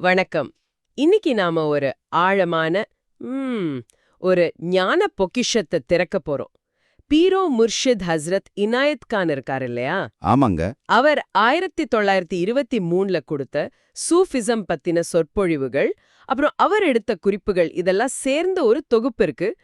வணக்கம். இன்னைக்கு நாம ஒரு ஆழமான ஒரு ஞான பொக்கிஷத்தை திறக்க போறோம். பீரோ முர்ஷித் ஹஸ்ரத் இனாயத் கான் இருக்காரு இல்லையா? ஆமாங்க. அவர் ஆயிரத்தி தொள்ளாயிரத்தி இருபத்தி மூணுல கொடுத்த சூஃபிசம் பத்தின சொற்பொழிவுகள் அப்புறம் அவர் எடுத்த குறிப்புகள் இதெல்லாம் சேர்ந்த ஒரு தொகுப்பு இருக்கு.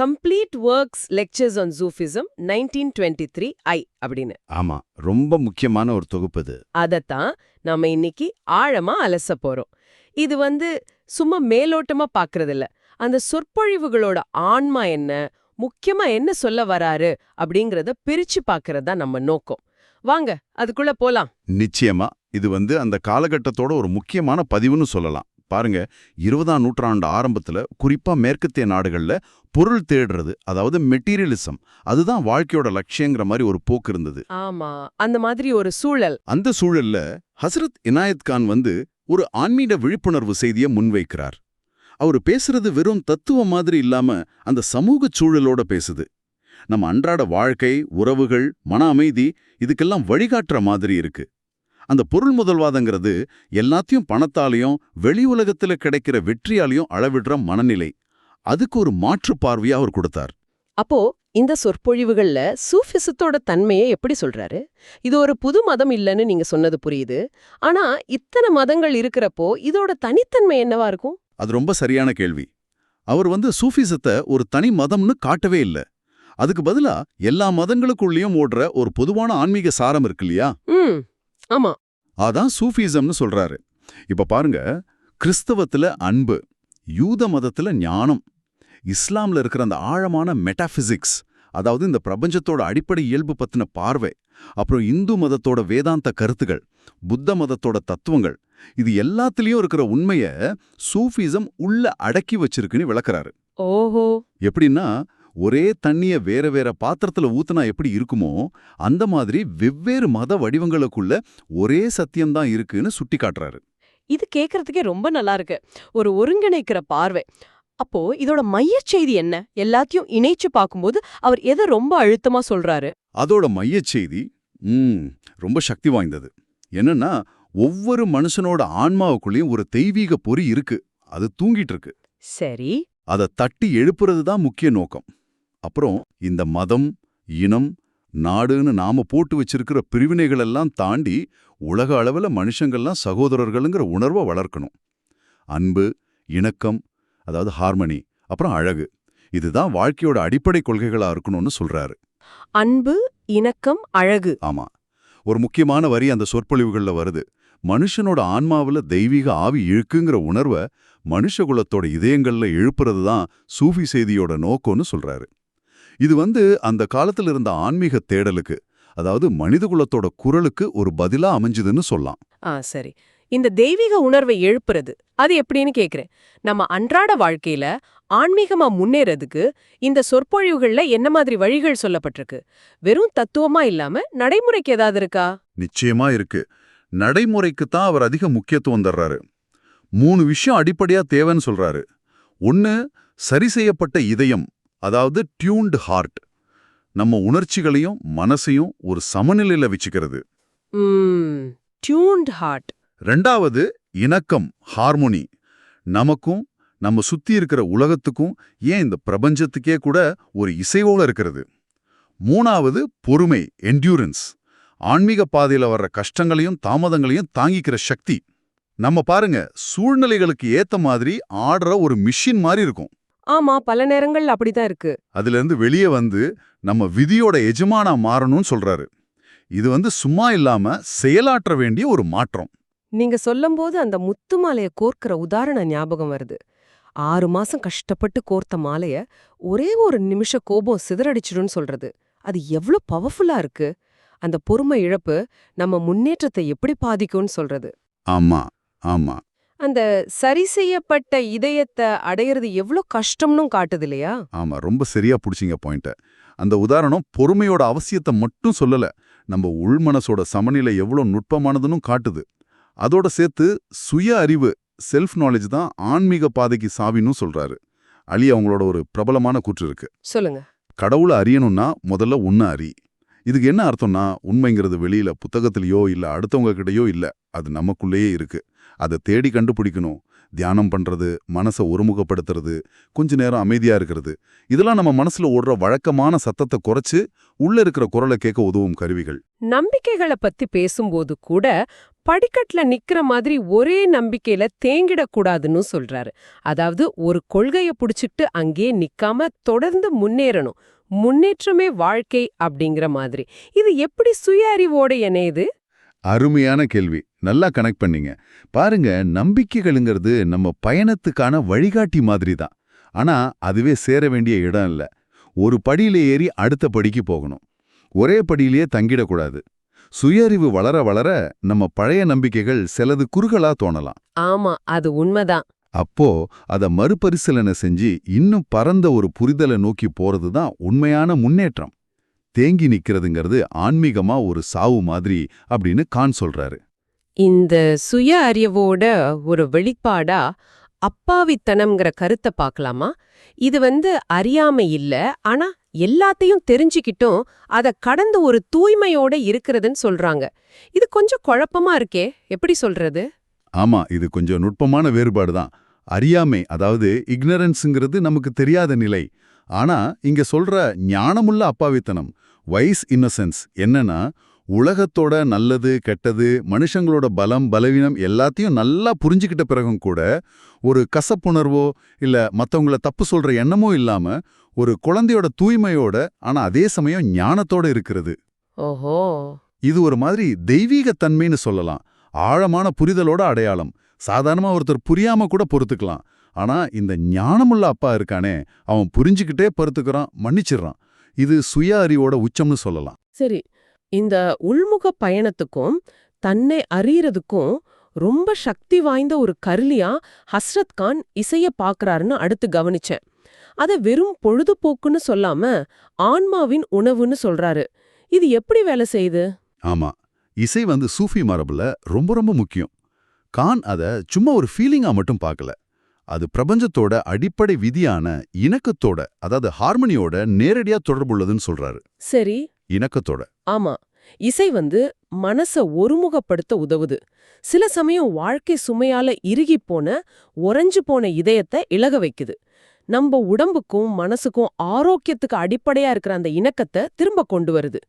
Complete works lectures on Sufism nineteen twenty three I அப்படின்னு. ஆமா ரொம்ப முக்கியமான ஒரு தொகுப்பு இது. அதத்தான் நாம இன்னைக்கு ஆழமா அலச போறோம். இது வந்து சும்மா மேலோட்டமா பாக்குறதில்ல. அந்த சொற்பொழிவுகளோட ஆன்மா என்ன முக்கியமா என்ன சொல்ல வராரு அப்படிங்கறத பிரிச்சு பாக்குறது தான் நம்ம நோக்கம். வாங்க அதுக்குள்ள போலாம். நிச்சயமா இது வந்து அந்த காலகட்டத்தோட ஒரு முக்கியமான பதிவுன்னு சொல்லலாம். பாருங்க இருபதாம் நூற்றாண்டு ஆரம்பத்துல குறிப்பா மேற்கத்திய நாடுகள்ல பொருள் தேடுறது அதாவது மெட்டீரியலிசம் அதுதான் வாழ்க்கையோட லட்சியங்கிற மாதிரி ஒரு போக்கு இருந்தது. ஆமா அந்த மாதிரி ஒரு சூழல். அந்த சூழல்ல ஹசரத் இனாயத் கான் வந்து ஒரு ஆன்மீக விழிப்புணர்வு செய்தியை முன்வைக்கிறார். அவர் பேசுறது வெறும் தத்துவம் மாதிரி இல்லாம அந்த சமூக சூழலோட பேசுது. நம்ம அன்றாட வாழ்க்கை உறவுகள் மன அமைதி இதுக்கெல்லாம் வழிகாட்டுற மாதிரி இருக்கு. அந்த பொருள் முதல்வாதங்கிறது எல்லாத்தையும் பணத்தாலையும் வெளி உலகத்துல கிடைக்கிற வெற்றியாலையும் அளவிடுற மனநிலை. அதுக்கு ஒரு மாற்று பார்வையா அவர் கொடுத்தார். அப்போ இந்த சொற்பொழிவுகள்ல சூஃபிசத்தோட தன்மையை எப்படி சொல்றாரு? இது ஒரு புது மதம் இல்லைன்னு நீங்க சொன்னது புரியுது. ஆனா இத்தனை மதங்கள் இருக்கிறப்போ இதோட தனித்தன்மை என்னவா இருக்கும்? அது ரொம்ப சரியான கேள்வி. அவர் வந்து சூஃபிசத்தை ஒரு தனி மதம்னு காட்டவே இல்ல. அதுக்கு பதிலா எல்லா மதங்களுக்குள்ளேயும் ஓடுற ஒரு பொதுவான ஆன்மீக சாரம் இருக்கு இல்லையா? ஆமா. அதான் சூஃபிசம்னு சொல்றாரு. இப்ப பாருங்க கிறிஸ்தவத்துல அன்பு யூத மதத்துல ஞானம் இஸ்லாம்ல இருக்கிற அந்த ஆழமான மெட்டாபிசிக்ஸ் அதாவது இந்த பிரபஞ்சத்தோட அடிப்படை இயல்பு பத்தின பார்வை அப்புறம் இந்து மதத்தோட வேதாந்த கருத்துகள் புத்த மதத்தோட தத்துவங்கள் இது எல்லாத்துலயும் இருக்கிற உண்மைய சூஃபிசம் உள்ள அடக்கி வச்சிருக்குன்னு விளக்குறாரு. ஓஹோ. எப்படின்னா ஒரே தண்ணிய வேற வேற பாத்திரத்துல ஊத்துனா எப்படி இருக்குமோ அந்த மாதிரி வெவ்வேறு மத வடிவங்களுக்குள்ள ஒரே சத்தியம்தான் இருக்குன்னு சுட்டி காட்டுறாரு. இது கேக்குறதுக்கே ரொம்ப நல்லா இருக்கு. ஒரு ஒருங்கிணைக்கிற பார்வை. அப்போ இதோட மையச் செய்தி என்ன? எல்லாத்தையும் இணைச்சு பார்க்கும்போது அவர் எதை ரொம்ப அழுத்தமா சொல்றாரு? அதோட மையச் செய்தி ரொம்ப சக்தி வாய்ந்தது. என்னன்னா ஒவ்வொரு மனுஷனோட ஆன்மாவுக்குள்ளேயும் ஒரு தெய்வீக பொறி இருக்கு. அது தூங்கிட்டு இருக்கு. சரி. அதை தட்டி எழுப்புறது தான் முக்கிய நோக்கம். அப்புறம் இந்த மதம் இனம் நாடுன்னு நாம போட்டு வச்சிருக்கிற பிரிவினைகளெல்லாம் தாண்டி உலக அளவுல மனுஷங்கள்லாம் சகோதரர்களுங்கிற உணர்வை வளர்க்கணும். அன்பு இணக்கம் அதாவது ஹார்மனி அப்புறம் அழகு இதுதான் வாழ்க்கையோட அடிப்படை கொள்கைகளா இருக்கணும்னு சொல்றாரு. அன்பு இணக்கம் அழகு. ஆமா. ஒரு முக்கியமான வரி அந்த சொற்பொழிவுகள்ல வருது. மனுஷனோட ஆன்மாவுல தெய்வீக ஆவி இழுக்குங்கிற உணர்வை மனுஷகுலத்தோட இதயங்கள்ல எழுப்புறது தான் சூஃபி செய்தியோட நோக்கம்னு சொல்றாரு. இது வந்து அந்த காலத்துல இருந்த ஆன்மீக தேடலுக்கு அதாவது மனிதகுலத்தோட குரலுக்கு ஒரு பதிலா அமைஞ்சுதுன்னு சொல்லலாம். ஆ சரி. இந்த தெய்வீக உணர்வை எழுப்புறது அது எப்படின்னு கேக்குறேன். நம்ம அன்றாட வாழ்க்கையில ஆன்மீகமா முன்னேறதுக்கு இந்த சொற்பொழிவுகள்ல என்ன மாதிரி வழிகள் சொல்லப்பட்டிருக்கு? வெறும் தத்துவமா இல்லாம நடைமுறைக்கு ஏதாவது இருக்கா? நிச்சயமா இருக்கு. நடைமுறைக்கு தான் அவர் அதிக முக்கியத்துவம் தர்றாரு. மூணு விஷயம் அடிப்படையா தேவைன்னு சொல்றாரு. ஒன்னு சரி செய்யப்பட்ட இதயம் அதாவது டியூன்டு ஹார்ட் நம்ம உணர்ச்சிகளையும் மனசையும் ஒரு சமநிலையில வச்சுக்கிறது. டியூன்ட் ஹார்ட் ரெண்டாவது இணக்கம் ஹார்மோனி நமக்கும் நம்ம சுத்தி இருக்கிற உலகத்துக்கும் ஏன் இந்த பிரபஞ்சத்துக்கே கூட ஒரு இசைவோட இருக்கிறது? மூணாவது பொறுமை என்டியூரன்ஸ் ஆன்மீக பாதையில வர்ற கஷ்டங்களையும் தாமதங்களையும் தாங்கிக்கிற சக்தி. நம்ம பாருங்க சூழ்நிலைகளுக்கு ஏத்த மாதிரி ஆடுற ஒரு மிஷின் மாதிரி இருக்கும். ஆமா பல நேரங்கள்ல அப்படிதான் இருக்கு. அதுல இருந்து வெளியே வந்து நம்ம விதியோட எஜமானா மாறணும்னு சொல்றாரு. இது வந்து சும்மா இல்லாம செயலாற்ற வேண்டிய ஒரு மாற்றம். நீங்க சொல்லும்போது அந்த முத்து மாலைய கோர்க்கிற உதாரண ஞாபகம் வருது. ஆறு மாசம் கஷ்டப்பட்டு கோர்த்த மாலைய ஒரே ஒரு நிமிஷ கோபம் சிதறடிச்சிடும்னு சொல்றது. அது எவ்ளோ பவர்ஃபுல்லா இருக்கு. அந்த பொறுமை இழப்பு நம்ம முன்னேற்றத்தை எப்படி பாதிக்கும்னு சொல்றது. ஆமா ஆமா. அந்த சரி செய்யப்பட்ட இதயத்தை அடையிறது எவ்ளோ கஷ்டம்னும் காட்டுது இல்லையா? ஆமா ரொம்ப சரியா புடிச்சிங்க பாயிண்ட அந்த உதாரணம் பொறுமையோட அவசியத்தை மட்டும் சொல்லல நம்ம உள்மனசோட சமநிலை எவ்வளவு நுட்பமானதுன்னு காட்டுது. அதோட சேர்த்து சுய அறிவு செல்ஃப் நாலேஜ் தான் ஆன்மீக பாதைக்கு சாவின்னு சொல்றாரு. அலி அவங்களோட ஒரு பிரபலமான கூற்று இருக்கு. சொல்லுங்க. கடவுளை அறியணும்னா முதல்ல உன்னை அறி. இதுக்கு என்ன அர்த்தம்னா உண்மைங்கிறது வெளியில புத்தகத்திலயோ இல்ல அடுத்தவங்க கிட்டயோ இல்ல அது நமக்குள்ளேயே இருக்கு. அதை தேடி கண்டுபிடிக்கணும். தியானம் பண்றது மனசை ஒருமுகப்படுத்துறது கொஞ்ச நேரம் அமைதியா இருக்கிறது. இதெல்லாம் நம்ம மனசுல ஓடுற வழக்கமான சத்தத்தை குறைச்சு உள்ள இருக்கிற குரலை கேட்க உதவும் கருவிகள். நம்பிக்கைகளை பத்தி பேசும்போது கூட படிக்கட்டுல நிக்கிற மாதிரி ஒரே நம்பிக்கையில தேங்கிடக்கூடாதுன்னு சொல்றாரு. அதாவது ஒரு கொள்கைய புடிச்சிட்டு அங்கே நிக்காம தொடர்ந்து முன்னேறணும். முன்னேற்றமே வாழ்க்கை அப்படிங்கிற மாதிரி. இது எப்படி சுய அறிவோட இணையுது? அருமையான கேள்வி. நல்லா கனெக்ட் பண்ணீங்க. பாருங்க நம்பிக்கைகளுங்கிறது நம்ம பயணத்துக்கான வழிகாட்டி மாதிரி தான் ஆனா அதுவே சேர வேண்டிய இடம் இல்ல. ஒரு படியில ஏறி அடுத்த படிக்கு போகணும். ஒரே படியிலேயே தங்கிடக்கூடாது சுய அறிவு வளர வளர நம்ம பழைய நம்பிக்கைகள் சிலது குறுகலா தோணலாம். ஆமா அது உண்மைதான். அப்போ அத மறுபரிசீலனை செஞ்சு இன்னும் பரந்த ஒரு புரிதலை நோக்கி போறது தான் உண்மையான முன்னேற்றம். தேங்கி நிக்கிறதுங்கிறது ஆன்மீகமா ஒரு சாவு மாதிரி அப்படின்னு கான் சொல்றாரு. இந்த சுய அறிவோட ஒரு வெளிப்பாடா அப்பாவித்தனம்ங்கிற கருத்தை பார்க்கலாமா? இது வந்து அறியாமை இல்ல ஆனா எல்லாத்தையும் தெரிஞ்சுக்கிட்டும் அத கடந்து ஒரு தூய்மையோட இருக்கிறதுன்னு சொல்றாங்க. இது கொஞ்சம் குழப்பமா இருக்கே எப்படி சொல்றது? ஆமா இது கொஞ்சம் நுட்பமான வேறுபாடு தான். அறியாமை அதாவது இக்னரன்ஸுங்கிறது நமக்கு தெரியாத நிலை. ஆனா இங்க சொல்ற ஞானமுள்ள அப்பாவித்தனம் வைஸ் இன்னசென்ஸ் என்னன்னா உலகத்தோட நல்லது கெட்டது மனுஷங்களோட பலம் பலவீனம் எல்லாத்தையும் நல்லா புரிஞ்சுக்கிட்ட பிறகும் கூட ஒரு கசப்புணர்வோ இல்ல மத்தவங்கள தப்பு சொல்ற எண்ணமோ இல்லாம ஒரு குழந்தையோட தூய்மையோட ஆனா அதே சமயம் ஞானத்தோட இருக்கிறது. ஓஹோ. இது ஒரு மாதிரி தெய்வீக தன்மைன்னு சொல்லலாம். ஆழமான புரிதலோட அடையாளம். சாதாரணமா ஒருத்தர் புரியாம கூட பொறுத்துக்கலாம். ஆனா இந்த ஞானமுள்ள அப்பா இருக்கானே அவன் புரிஞ்சுக்கிட்டே பொறுத்துக்கிறான் மன்னிச்சிடுறான். இது சுய அறிவோட உச்சம்னு சொல்லலாம். சரி இந்த உள்முக பயணத்துக்கும் தன்னை அறியறதுக்கும் ரொம்ப சக்தி வாய்ந்த ஒரு கருலியா ஹஸ்ரத் கான் இசைய பாக்குறாருன்னு அடுத்து கவனிச்சேன். அத வெறும் பொழுதுபோக்குன்னு சொல்லாம ஆன்மாவின் உணவுன்னு சொல்றாரு. இது எப்படி வேலை செய்யுது? ஆமா இசை வந்து சூஃபி மரபுல ரொம்ப ரொம்ப முக்கியம். கான் அத சும்மா ஒரு ஃபீலிங்கா மட்டும் பார்க்கல அது பிரபஞ்சத்தோட அடிப்படை விதியான இணக்கத்தோட அதாவது ஹார்மனியோட நேரடியா தொடர்புள்ளதுன்னு சொல்றாரு. சரி. இணக்கத்தோட. ஆமா இசை வந்து மனச ஒருமுகப்படுத்த உதவுது. சில சமயம் வாழ்க்கை சுமையால இறுகிப் போன உறைஞ்சு போன இதயத்தை இழக வைக்குது. நம்ம உடம்புக்கும் மனசுக்கும் ஆரோக்கியத்துக்கு அடிப்படையா இருக்கிற அந்த இணக்கத்தை திரும்ப கொண்டு வருது.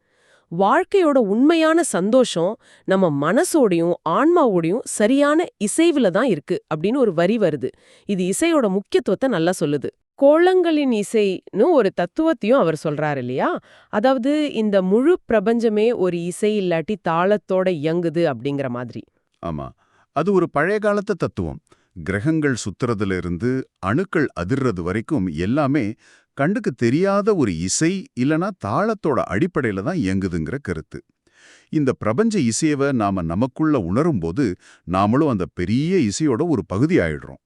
வாழ்க்கையோட உண்மையான சந்தோஷம் நம்ம மனசோடையும் ஆன்மாவோடையும் சரியான இசைவுல தான் இருக்கு அப்படின்னு ஒரு வரி வருது. இது இசையோட முக்கியத்துவத்தை நல்லா சொல்லுது. கோளங்களின் இசைன்னு ஒரு தத்துவத்தையும் அவர் சொல்றாரு இல்லையா? அதாவது இந்த முழு பிரபஞ்சமே ஒரு இசை இல்லாட்டி தாளத்தோட இயங்குது அப்படிங்கிற மாதிரி. ஆமா. அது ஒரு பழைய காலத்து தத்துவம். கிரகங்கள் சுத்துறதுல இருந்து அணுக்கள் அதிர்றது வரைக்கும் எல்லாமே கண்டுக்கு தெரியாத ஒரு இசை இல்லனா தாளத்தோட அடிப்படையில தான் இயங்குதுங்கிற கருத்து. இந்த பிரபஞ்ச இசையவை நாம நமக்குள்ள உணரும்போது நாமளும் அந்த பெரிய இசையோட ஒரு பகுதி ஆயிடுறோம்.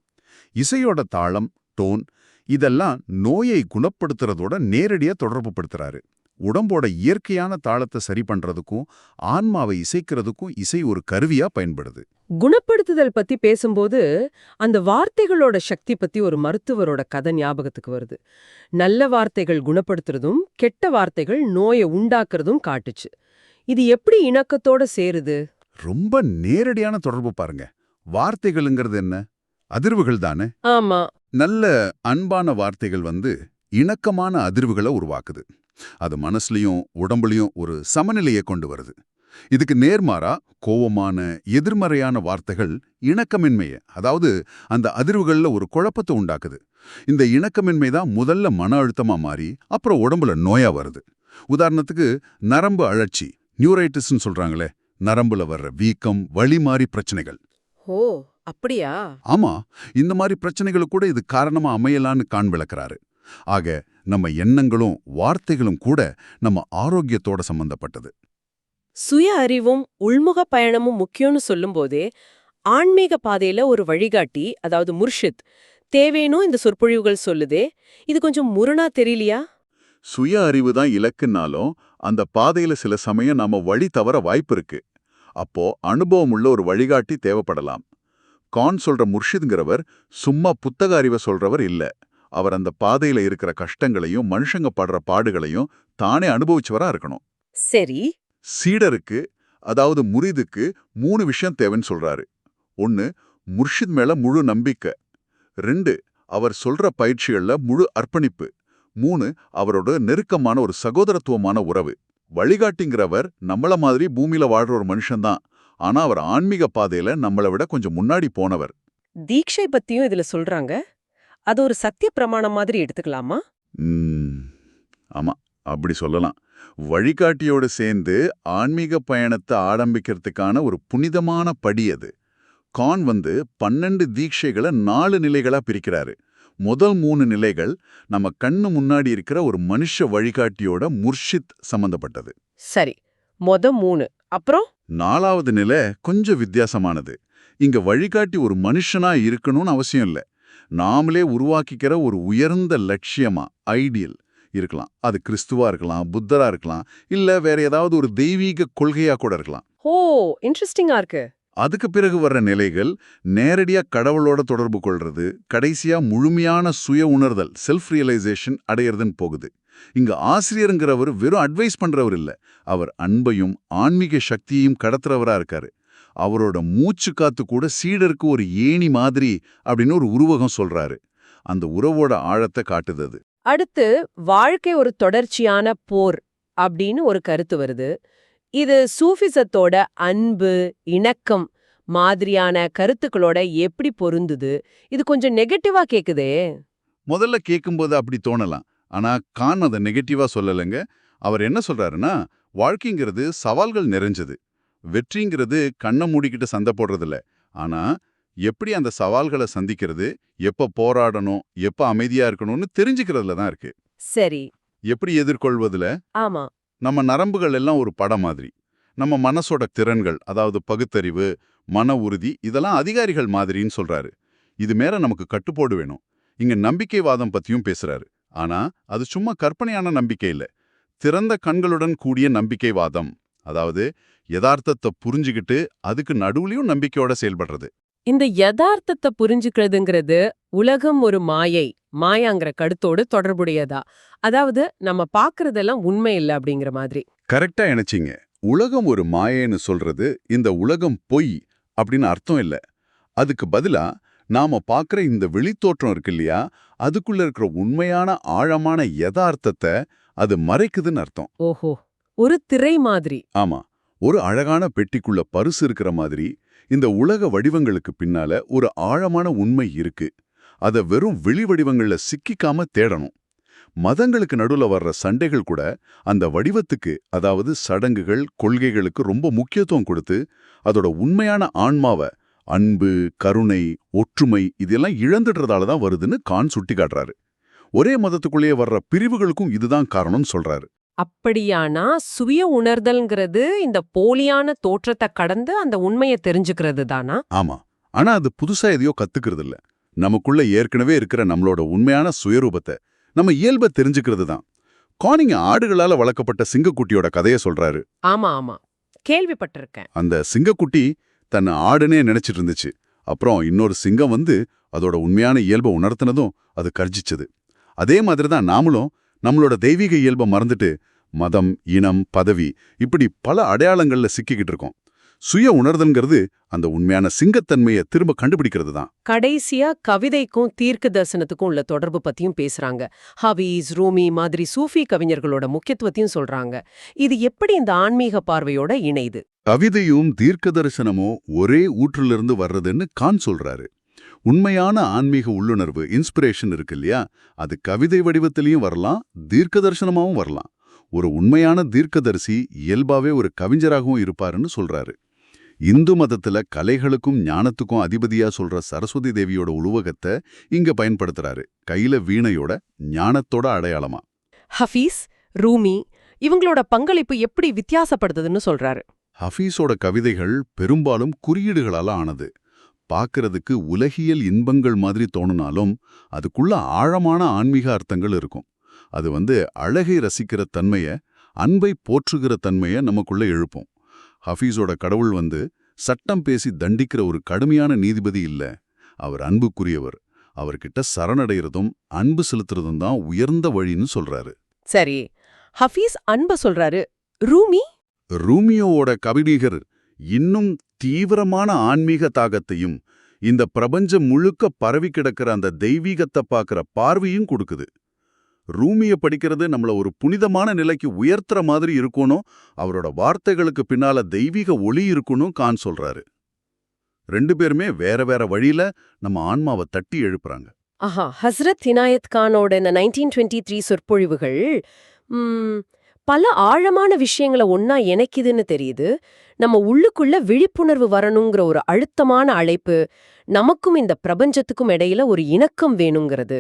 இசையோட தாளம் டோன் இதெல்லாம் நோயை குணப்படுத்துறதோட நேரடியா தொடர்பு படுத்துறாரு. உடம்போட இயற்கையான தாளத்தை சரி பண்றதுக்கும் ஆன்மாவை இசைக்கிறதுக்கும் இசை ஒரு கருவியா பயன்படுது. குணப்படுத்துதல் பத்தி பேசும்போது அந்த வார்த்தைகளோட சக்தி பத்தி ஒரு மருத்துவரோட கதை ஞாபகத்துக்கு வருது. நல்ல வார்த்தைகள் குணப்படுத்துறதும் கெட்ட வார்த்தைகள் நோயை உண்டாக்குறதும் காட்டுச்சு. இது எப்படி இணக்கத்தோட சேருது? ரொம்ப நேரடியான தொடர்பு பாருங்க. வார்த்தைகளுங்கிறது என்ன? அதிர்வுகள் தானே? ஆமா. நல்ல அன்பான வார்த்தைகள் வந்து இணக்கமான அதிர்வுகளை உருவாக்குது. அது மனசுலயும் உடம்புலயும் ஒரு சமநிலையை கொண்டு வருது. இதுக்கு நேர்மாறா கோவமான எதிர்மறையான வார்த்தைகள் இணக்கமின்மையை அதாவது அந்த அதிர்வுகள்ல ஒரு குழப்பத்தை உண்டாக்குது. இந்த இணக்கமின்மை தான் முதல்ல மன அழுத்தமா மாறி அப்புறம் உடம்புல நோயா வருது. உதாரணத்துக்கு நரம்பு அழற்சி நியூரைட்டிஸ்னு சொல்றாங்களே நரம்புல வர்ற வீக்கம் வழி மாறி பிரச்சனைகள். ஓ! அப்படியா? ஆமா இந்த மாதிரி பிரச்சனைகளுக்கு கூட இது காரணமா அமையலான்னு கான் விளக்குறாரு. ஆக நம்ம எண்ணங்களும் வார்த்தைகளும் கூட நம்ம ஆரோக்கியத்தோட சம்பந்தப்பட்டது. சுய அறிவும் உள்முக பயணமும் முக்கியம்னு சொல்லும்போதே ஆன்மீக பாதையில ஒரு வழிகாட்டி அதாவது முர்ஷித் தேவேனும் இந்த சொற்பொழிவுகள் சொல்லுதே இது கொஞ்சம் முரணா தெரியலையா? சுய அறிவு தான் இலக்குன்னாலும் அந்த பாதையில சில சமயம் நாம வழி தவற வாய்ப்பு இருக்கு. அப்போ அனுபவம் உள்ள ஒரு வழிகாட்டி தேவைப்படலாம். கான் சொல்ற முர்ஷித்ங்கிறவர் சும்மா புத்தக அறிவை சொல்றவர் இல்ல. அவர் அந்த பாதையில இருக்கிற கஷ்டங்களையும் மனுஷங்க படுற பாடுகளையும் தானே அனுபவிச்சவரா இருக்கணும். சரி. சீடருக்கு அதாவது முரிதுக்கு மூணு விஷயம் தேவைன்னு சொல்றாரு. ஒன்னு முர்ஷித் மேல முழு நம்பிக்கை. ரெண்டு அவர் சொல்ற பயிற்சிகள்ல முழு அர்ப்பணிப்பு. மூணு அவரோட நெருக்கமான ஒரு சகோதரத்துவமான உறவு. வழிகாட்டிங்கிறவர் நம்மள மாதிரி பூமியில வாழ்ற ஒரு மனுஷன்தான். ஆனா அவர் ஆன்மீக பாதையில நம்மளை விட கொஞ்சம் முன்னாடி போனவர். தீட்சை பத்தியும் இதுல சொல்றாங்க. அது ஒரு சத்திய பிரமாணம் மாதிரி எடுத்துக்கலாமா? ஆமா அப்படி சொல்லலாம். வழிகாட்டியோட சேர்ந்து ஆன்மீக பயணத்தை ஆரம்பிக்கிறதுக்கான ஒரு புனிதமான படி அது. கான் வந்து பன்னெண்டு தீட்சைகளை நாலு நிலைகளா பிரிக்கிறாரு. முதல் மூணு நிலைகள் நம்ம கண்ணு முன்னாடி இருக்கிற ஒரு மனுஷ வழிகாட்டியோட முர்ஷித் சம்பந்தப்பட்டது. சரி மொத மூணு. அப்புறம்? நாலாவது நிலை கொஞ்சம் வித்தியாசமானது. இங்க வழிகாட்டி ஒரு மனுஷனா இருக்கணும்னு அவசியம் இல்ல. நாமளே உருவாக்கிக்கிற ஒரு உயர்ந்த லட்சியமா ஐடியல் இருக்கலாம். அது கிறிஸ்துவா இருக்கலாம் புத்தரா இருக்கலாம் இல்ல வேற ஏதாவது ஒரு தெய்வீக கொள்கையா கூட இருக்கலாம். ஓ இன்ட்ரெஸ்டிங்கா இருக்கு. அதுக்கு பிறகு வர்ற நிலைகள் நேரடியா கடவுளோட தொடர்பு கொள்றது கடைசியா முழுமையான சுய உணர்தல் செல்ஃப் ரியலைசேஷன் அடையிறதுன்னு போகுது. இங்க ஆசிரியருங்கிறவர் வெறும் அட்வைஸ் பண்றவர் இல்ல. அவர் அன்பையும் ஆன்மீக சக்தியையும் கடத்துறவரா இருக்காரு. அவரோட மூச்சு காத்து கூட சீடருக்கு ஒரு ஏணி மாதிரி அப்படின்னு ஒரு உருவகம் சொல்றாரு. அந்த உறவோட ஆழத்தை காட்டுது அது. அடுத்து வாழ்க்கை ஒரு தொடர்ச்சியான போர் அப்படின்னு ஒரு கருத்து வருது. இது சூஃபிசத்தோட அன்பு இணக்கம் மாதிரியான கருத்துக்களோட எப்படி பொருந்துது? இது கொஞ்சம் நெகட்டிவா கேக்குதே. முதல்ல கேட்கும்போது அப்படி தோணலாம். ஆனா கான் அதை நெகட்டிவா சொல்லலைங்க. அவர் என்ன சொல்றாருன்னா வாழ்க்கைங்கிறது சவால்கள் நிறைஞ்சது. வெற்றிங்கிறது கண்ணை மூடிக்கிட்டு சண்டை போடுறதில்ல. ஆனா எப்படி அந்த சவால்களை சந்திக்கிறது எப்ப போராடணும் எப்ப அமைதியா இருக்கணும்னு தெரிஞ்சுக்கிறதுல தான் இருக்கு. சரி. எப்படி எதிர்கொள்வதுல? ஆமா. நம்ம நரம்புகள் எல்லாம் ஒரு படம் மாதிரி. நம்ம மனசோட திறன்கள் அதாவது பகுத்தறிவு மன உறுதி இதெல்லாம் அதிகாரிகள் மாதிரின்னு சொல்றாரு. இது மேல நமக்கு கட்டுப்பாடு வேணும். இங்க நம்பிக்கைவாதம் பத்தியும் பேசுறாரு. ஆனா அது சும்மா கற்பனையான நம்பிக்கை இல்ல. திறந்த கண்களுடன் கூடிய நம்பிக்கைவாதம். அதாவது யதார்த்தத்தை புரிஞ்சுகிட்டு அதுக்கு நடுவுலயும் நம்பிக்கையோட செயல்படுறது. இந்த யதார்த்தத்தை புரிஞ்சுக்கிறதுங்கிறது உலகம் ஒரு மாயை மாயாங்கிற கருத்தோடு தொடர்புடையதா? அதாவது நம்ம பாக்குறதெல்லாம் உண்மை இல்ல அப்படிங்கிற மாதிரி. கரெக்டா இணைச்சிங்க. உலகம் ஒரு மாயைன்னு சொல்றது இந்த உலகம் பொய் அப்படின்னு அர்த்தம் இல்ல. அதுக்கு பதிலா நாம பார்க்குற இந்த வெளித்தோற்றம் இருக்கு இல்லையா அதுக்குள்ள இருக்கிற உண்மையான ஆழமான யதார்த்தத்தை அது மறைக்குதுன்னு அர்த்தம். ஓஹோ ஒரு திரை மாதிரி. ஆமா ஒரு அழகான பெட்டிக்குள்ள பரிசு இருக்கிற மாதிரி இந்த உலக வடிவங்களுக்கு பின்னால ஒரு ஆழமான உண்மை இருக்கு. அத வெறும் வெளி வடிவங்கள்ல சிக்கிக்காம தேடணும். மதங்களுக்கு நடுவுல வர்ற சண்டைகள் கூட அந்த வடிவத்துக்கு அதாவது சடங்குகள் கொள்கைகளுக்கு ரொம்ப முக்கியத்துவம் கொடுத்து அதோட உண்மையான ஆன்மாவை அன்பு கருணை ஒற்றுமை இதெல்லாம் இழந்துடுறதால தான் வருதுன்னு கான் சுட்டி காட்டுறாரு. ஒரே மதத்துக்குள்ளேயே வர்ற பிரிவுகளுக்கும் இதுதான் காரணம்னு சொல்றாரு. அப்படியானா சுய உணர்தல்ங்கிறது இந்த போலியான தோற்றத்தை கடந்து அந்த உண்மையை தெரிஞ்சுக்கிறது தானா? ஆமா. ஆனா அது புதுசா எதையோ கத்துக்கிறது இல்ல நமக்குள்ள ஏற்கனவே இருக்கிற நம்மளோட உண்மையான சுயரூபத்தை நம்ம இயல்பை தெரிஞ்சுக்கிறது தான். கானிங்க ஆடுகளால வளர்க்கப்பட்ட சிங்கக்குட்டியோட கதையை சொல்றாரு. ஆமா ஆமா. கேள்விப்பட்டிருக்கேன். அந்த சிங்கக்குட்டி தன்னை ஆடுனே நினைச்சிட்டு இருந்துச்சு அப்புறம் இன்னொரு சிங்கம் வந்து அதோட உண்மையான இயல்பை உணர்த்தினதும் அது கர்ஜிச்சது. அதே மாதிரி தான் நாமளும் நம்மளோட தெய்வீக இயல்பை மறந்துட்டு மதம் இனம் பதவி இப்படி பல அடையாளங்கள்ல சிக்கிக்கிட்டு இருக்கோம். சுய உணர்தல்ங்கிறது அந்த உண்மையான சிங்கத்தன்மையை திரும்ப கண்டுபிடிக்கிறது தான். கடைசியா கவிதைக்கும் தீர்க்க தரிசனத்துக்கும் உள்ள தொடர்பு பத்தியும் பேசுறாங்க. ஹவீஸ் ரூமி மாதிரி சூஃபி கவிஞர்களோட முக்கியத்துவத்தையும் சொல்றாங்க. இது எப்படி இந்த ஆன்மீக பார்வையோட இணையுது? கவிதையும் தீர்க்க தரிசனமோ ஒரே ஊற்றிலிருந்து வர்றதுன்னு கான் சொல்றாரு. உண்மையான ஆன்மீக உள்ளுணர்வு இன்ஸ்பிரேஷன் இருக்கு இல்லையா? அது கவிதை வடிவத்திலையும் வரலாம் தீர்க்க தரிசனமாகவும் வரலாம். ஒரு உண்மையான தீர்க்கதரிசி இயல்பாவே ஒரு கவிஞராகவும் இருப்பாருன்னு சொல்றாரு. இந்து மதத்துல கலைகளுக்கும் ஞானத்துக்கும் அதிபதியா சொல்ற சரஸ்வதி தேவியோட உருவகத்தை இங்க பயன்படுத்துறாரு. கையில வீணையோட ஞானத்தோட அடையாளமா. ஹஃபீஸ் ரூமி இவங்களோட பங்களிப்பு எப்படி வித்தியாசப்படுதுன்னு சொல்றாரு. ஹஃபீஸோட கவிதைகள் பெரும்பாலும் குறியீடுகளால ஆனது. பார்க்கறதுக்கு உலகியல் இன்பங்கள் மாதிரி தோணுனாலும் அதுக்குள்ள ஆழமான ஆன்மீக அர்த்தங்கள் இருக்கும். அது வந்து அழகை ரசிக்கிற தன்மைய அன்பை போற்றுகிற தன்மைய நமக்குள்ள எழுப்போம். ஹஃபீஸோட கடவுள் வந்து சட்டம் பேசி தண்டிக்கிற ஒரு கடுமையான நீதிபதி இல்ல. அவர் அன்புக்குரியவர். அவர்கிட்ட சரணடைகிறதும் அன்பு செலுத்துறதும் தான் உயர்ந்த வழின்னு சொல்றாரு. சரி. ஹஃபீஸ் அன்ப சொல்றாரு. ரூமி? ரூமியோவோட கவிஞர் இன்னும் தீவிரமான ஆன்மீக தாகத்தையும் இந்த பிரபஞ்சம் முழுக்க பரவி கிடக்கிற அந்த தெய்வீகத்தை பார்க்குற பார்வையும் கொடுக்குது. ரூமிய படிக்கிறது நம்மள ஒரு புனிதமான நிலைக்கு உயர்த்துற மாதிரி இருக்கணும் அவரோட வார்த்தைகளுக்கு பின்னால தெய்வீக ஒளி இருக்கணும் கான் சொல்றாரு. ரெண்டு பேருமே வேற வேற வழியில நம்ம ஆன்மாவை தட்டி எழுப்புறாங்க. ஆஹா ஹஸ்ரத் இனாயத் கானோட இந்த நைன்டீன் டுவெண்ட்டி த்ரீ சொற்பொழிவுகள் பல ஆழமான விஷயங்களை ஒன்னா இணைக்குதுன்னு தெரியுது. நம்ம உள்ளுக்குள்ள விழிப்புணர்வு வரணுங்கிற ஒரு அழுத்தமான அழைப்பு நமக்கும் இந்த பிரபஞ்சத்துக்கும் இடையில ஒரு இணக்கம் வேணுங்கிறது.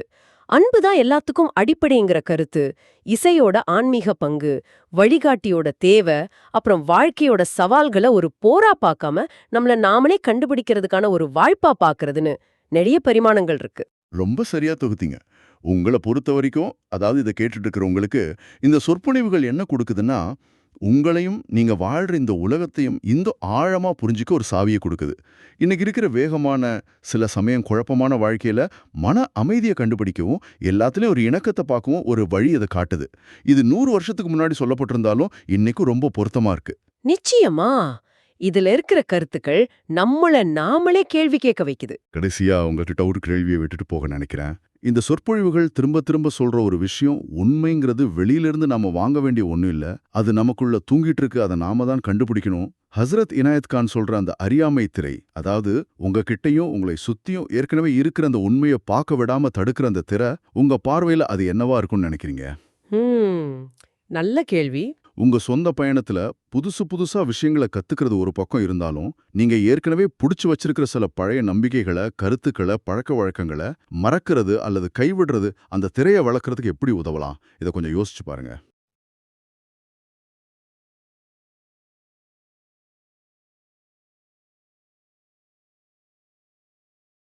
அன்பு தான் எல்லாத்துக்கும் அடிப்படைங்கிற கருத்து. இசையோட ஆன்மீக பங்கு வழிகாட்டியோட தேவை அப்புறம் வாழ்க்கையோட சவால்களை ஒரு போரா பார்க்காம நம்மள நாமளே கண்டுபிடிக்கிறதுக்கான ஒரு வாய்ப்பா பார்க்கறதுன்னு நிறைய பரிமாணங்கள் இருக்கு. ரொம்ப சரியா தொகுத்தீங்க. உங்களை பொறுத்த வரைக்கும் அதாவது இதை கேட்டுட்டு இருக்கிற உங்களுக்கு இந்த சொற்பொழிவுகள் என்ன கொடுக்குதுன்னா உங்களையும் நீங்க வாழ்ற இந்த உலகத்தையும் இந்த ஆழமா புரிஞ்சுக்க ஒரு சாவியை கொடுக்குது. இன்னைக்கு இருக்கிற வேகமான சில சமயம் குழப்பமான வாழ்க்கையில மன அமைதியை கண்டுபிடிக்கவும் எல்லாத்துலயும் ஒரு இணக்கத்தை பார்க்கவும் ஒரு வழி அதை காட்டுது. இது நூறு வருஷத்துக்கு முன்னாடி சொல்லப்பட்டிருந்தாலும் இன்னைக்கும் ரொம்ப பொருத்தமா இருக்கு. நிச்சயமா. இதுல இருக்கிற கருத்துக்கள் நம்மள நாமளே கேள்வி கேட்க வைக்குது. கடைசியா உங்ககிட்ட ஒரு கேள்வியை விட்டுட்டு போக நினைக்கிறேன். இந்த சொற்பொழிவுகள் திரும்ப திரும்ப சொல்ற ஒரு விஷயம் உண்மைங்கிறது வெளியிலிருந்து நாம வாங்க வேண்டிய ஒண்ணும் இல்ல. அது நமக்குள்ள தூங்கிட்டு இருக்கு அதை நாம தான் கண்டுபிடிக்கணும். ஹஸ்ரத் இனாயத் கான் சொல்ற அந்த அறியாமை திரை அதாவது உங்ககிட்டயும் உங்களை சுத்தியும் ஏற்கனவே இருக்கிற அந்த உண்மையை பார்க்க விடாம தடுக்கிற அந்த திரை உங்க பார்வையில அது என்னவா இருக்கும்னு நினைக்கிறீங்க? நல்ல கேள்வி. உங்க சொந்த பயணத்துல புதுசு புதுசா விஷயங்களை கத்துக்கிறது ஒரு பக்கம் இருந்தாலும் நீங்க ஏற்கனவே புடிச்சு வச்சிருக்கிற சில பழைய நம்பிக்கைகளை கருத்துக்களை பழக்க வழக்கங்களை மறக்கிறது அல்லது கைவிடுறது அந்த திரையை வளர்க்கறதுக்கு எப்படி உதவலாம்? இதை கொஞ்சம் யோசிச்சு பாருங்க.